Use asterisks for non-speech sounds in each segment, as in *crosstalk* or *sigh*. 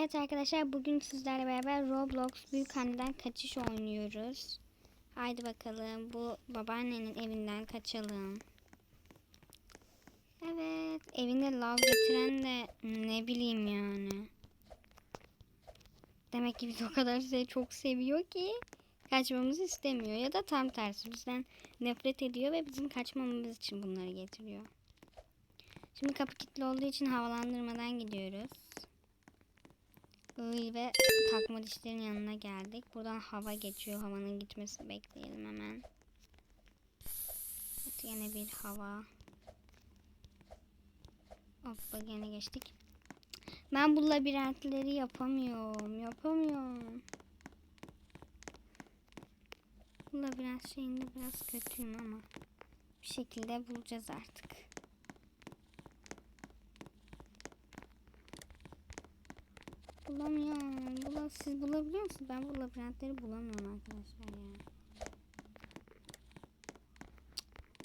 Evet arkadaşlar bugün sizlerle beraber Roblox büyük anneden kaçış oynuyoruz. Haydi bakalım bu babaannenin evinden kaçalım. Evet evine lav getiren de ne bileyim yani. Demek ki biz o kadar sizi çok seviyor ki kaçmamızı istemiyor. Ya da tam tersi bizden nefret ediyor ve bizim kaçmamamız için bunları getiriyor. Şimdi kapı kilitli olduğu için havalandırmadan gidiyoruz. Iy ve takma dişlerin yanına geldik. Buradan hava geçiyor. Havanın gitmesini bekleyelim hemen. Evet, yine bir hava. Hoppa gene geçtik. Ben bu labirentleri yapamıyorum. Yapamıyorum. Bu labirent şeyinde biraz kötüyüm ama bir şekilde bulacağız artık. Bulamıyorum. Bula Siz bulabiliyor musunuz? Ben bu labirentleri bulamıyorum arkadaşlar ya.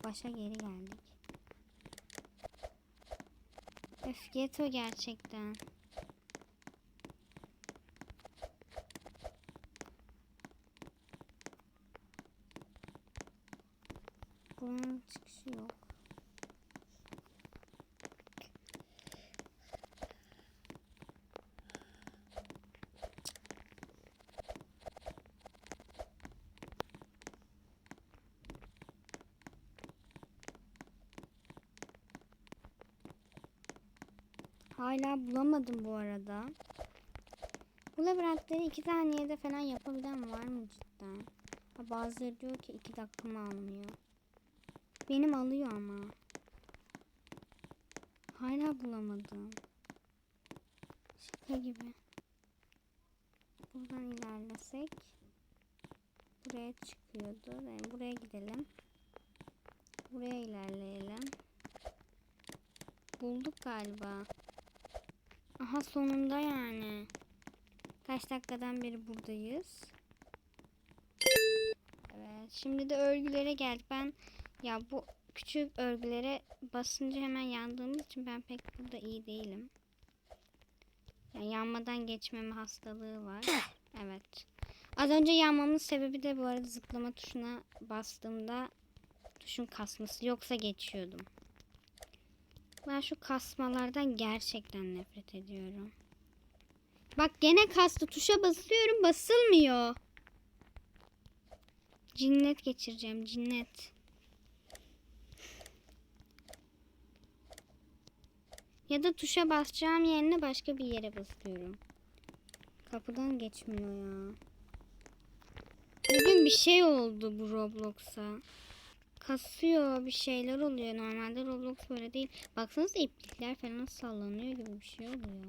Başa geri geldik. Öf geto gerçekten. Bunun çıkışı yok. Hala bulamadım bu arada. Bu labirentleri iki saniyede falan yapabilen var mı cidden? Ha, bazıları diyor ki iki dakikamı almıyor. Benim alıyor ama. Hala bulamadım. Şaka gibi. Buradan ilerlesek buraya çıkıyordu. Yani buraya gidelim. Buraya ilerleyelim. Bulduk galiba. Aha sonunda yani. Kaç dakikadan beri buradayız. Evet. Şimdi de örgülere geldik. Ben ya bu küçük örgülere basınca hemen yandığımız için ben pek burada iyi değilim. Yani yanmadan geçmeme hastalığı var. *laughs* Evet. Az önce yanmamın sebebi de bu arada zıplama tuşuna bastığımda tuşun kasması. Yoksa geçiyordum. Ben şu kasmalardan gerçekten nefret ediyorum. Bak gene kastı. Tuşa basıyorum basılmıyor. Cinnet geçireceğim cinnet. Ya da tuşa basacağım yerine başka bir yere basıyorum. Kapıdan geçmiyor ya. Bugün bir şey oldu bu Roblox'a. Kasıyor bir şeyler oluyor. Normalde Roblox böyle değil. Baksanıza iplikler falan sallanıyor gibi bir şey oluyor.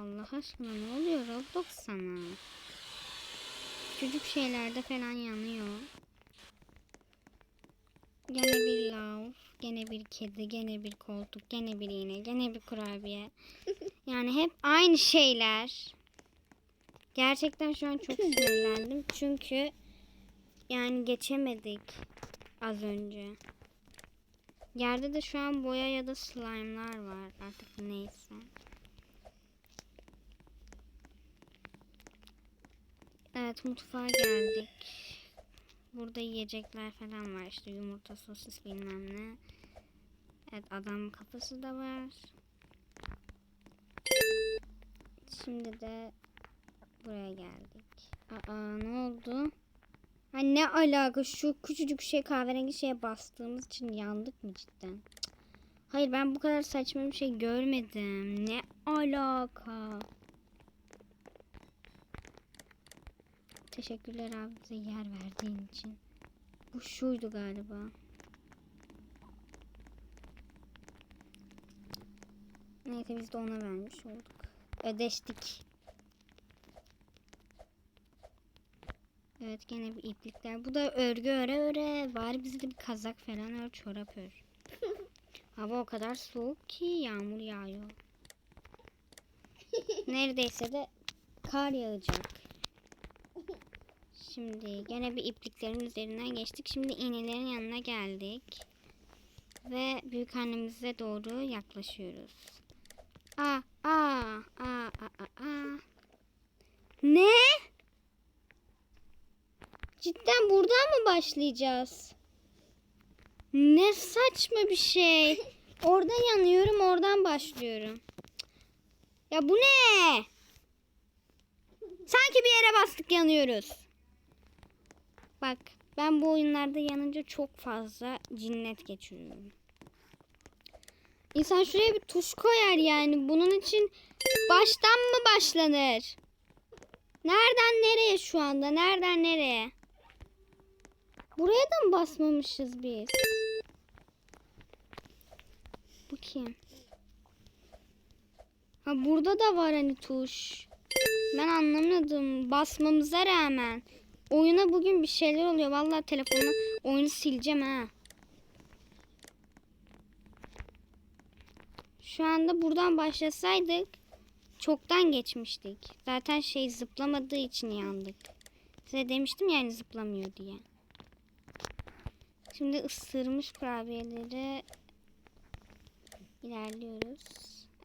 Allah aşkına ne oluyor Roblox sana? Çocuk şeylerde falan yanıyor. Gene bir lav, gene bir kedi, gene bir koltuk, gene bir iğne, gene bir kurabiye. *laughs* Yani hep aynı şeyler. Gerçekten şu an çok sinirlendim. Çünkü yani geçemedik az önce. Yerde de şu an boya ya da slime'lar var. Artık neyse. Evet mutfağa geldik. Burada yiyecekler falan var. İşte yumurta, sosis bilmem ne. Evet adam kafası da var. Şimdi de buraya geldik. Aa ne oldu? Ha ne alaka şu küçücük şey kahverengi şeye bastığımız için yandık mı cidden? Hayır ben bu kadar saçma bir şey görmedim. Ne alaka? Teşekkürler abi bize yer verdiğin için. Bu şuydu galiba. Neyse biz de ona vermiş olduk. Ödeştik. Evet gene bir iplikler. Bu da örgü öre öre. Bari bize de bir kazak falan ör çorap ör. *laughs* Hava o kadar soğuk ki yağmur yağıyor. Neredeyse de kar yağacak. Şimdi gene bir ipliklerin üzerinden geçtik. Şimdi iğnelerin yanına geldik. Ve büyük annemize doğru yaklaşıyoruz. Aa, aa, aa, aa, aa. Ne? Cidden buradan mı başlayacağız? Ne saçma bir şey. *laughs* Orada yanıyorum, oradan başlıyorum. Ya bu ne? Sanki bir yere bastık yanıyoruz. Bak ben bu oyunlarda yanınca çok fazla cinnet geçiriyorum. İnsan şuraya bir tuş koyar yani. Bunun için baştan mı başlanır? Nereden nereye şu anda? Nereden nereye? Buraya da mı basmamışız biz? Bu kim? Ha burada da var hani tuş. Ben anlamadım. Basmamıza rağmen. Oyuna bugün bir şeyler oluyor. Vallahi telefonu oyunu sileceğim ha. Şu anda buradan başlasaydık çoktan geçmiştik. Zaten şey zıplamadığı için yandık. Size demiştim yani zıplamıyor diye. Şimdi ısırmış kurabiyeleri ilerliyoruz.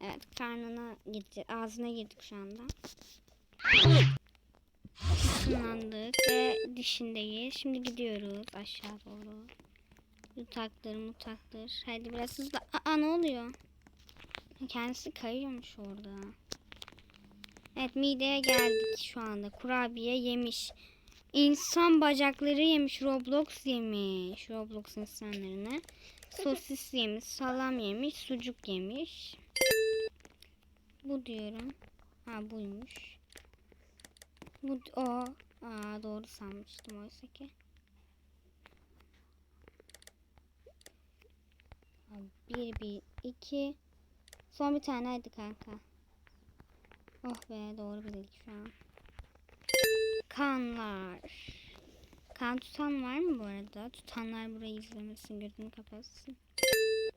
Evet karnına girdi, ağzına girdik şu anda. Isınlandık ve dişindeyiz. Şimdi gidiyoruz aşağı doğru. Yutaktır mutaktır. Hadi biraz hızlı. Aa ne oluyor? Kendisi kayıyormuş orada. Evet mideye geldik şu anda. Kurabiye yemiş. İnsan bacakları yemiş. Roblox yemiş. Roblox insanlarını. Sosis yemiş. Salam yemiş. Sucuk yemiş. Bu diyorum. Ha buymuş. Bu o. Aa doğru sanmıştım oysa ki. Bir, bir, iki. Son bir tane hadi kanka. Oh be doğru bildik şu an. Kanlar. Kan tutan var mı bu arada? Tutanlar burayı izlemesin, gözünü kapatsın.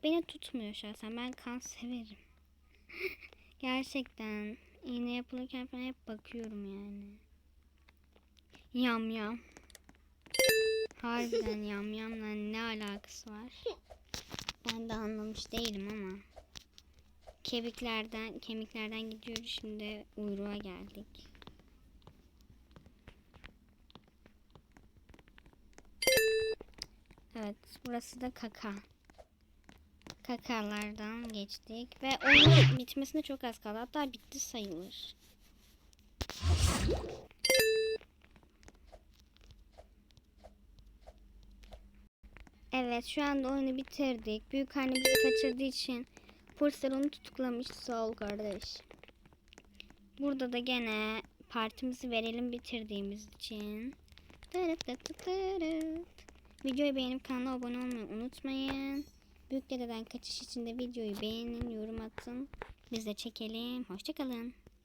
Beni tutmuyor şahsen. Ben kan severim. *laughs* Gerçekten iğne yapılırken falan hep bakıyorum yani. Yam yam. Harbiden yam yamla ne alakası var? Ben de anlamış değilim ama. Kemiklerden kemiklerden gidiyoruz şimdi uyruğa geldik. Evet burası da kaka. Kakalardan geçtik ve oyunun bitmesine çok az kaldı. Hatta bitti sayılır. Evet şu anda oyunu bitirdik. Büyük anne bizi kaçırdığı için polisler onu tutuklamış. Sağ ol kardeş. Burada da gene partimizi verelim bitirdiğimiz için. Tırıt tırıt tırıt. Videoyu beğenip kanala abone olmayı unutmayın. Büyük dededen kaçış için de videoyu beğenin, yorum atın. Biz de çekelim. Hoşçakalın.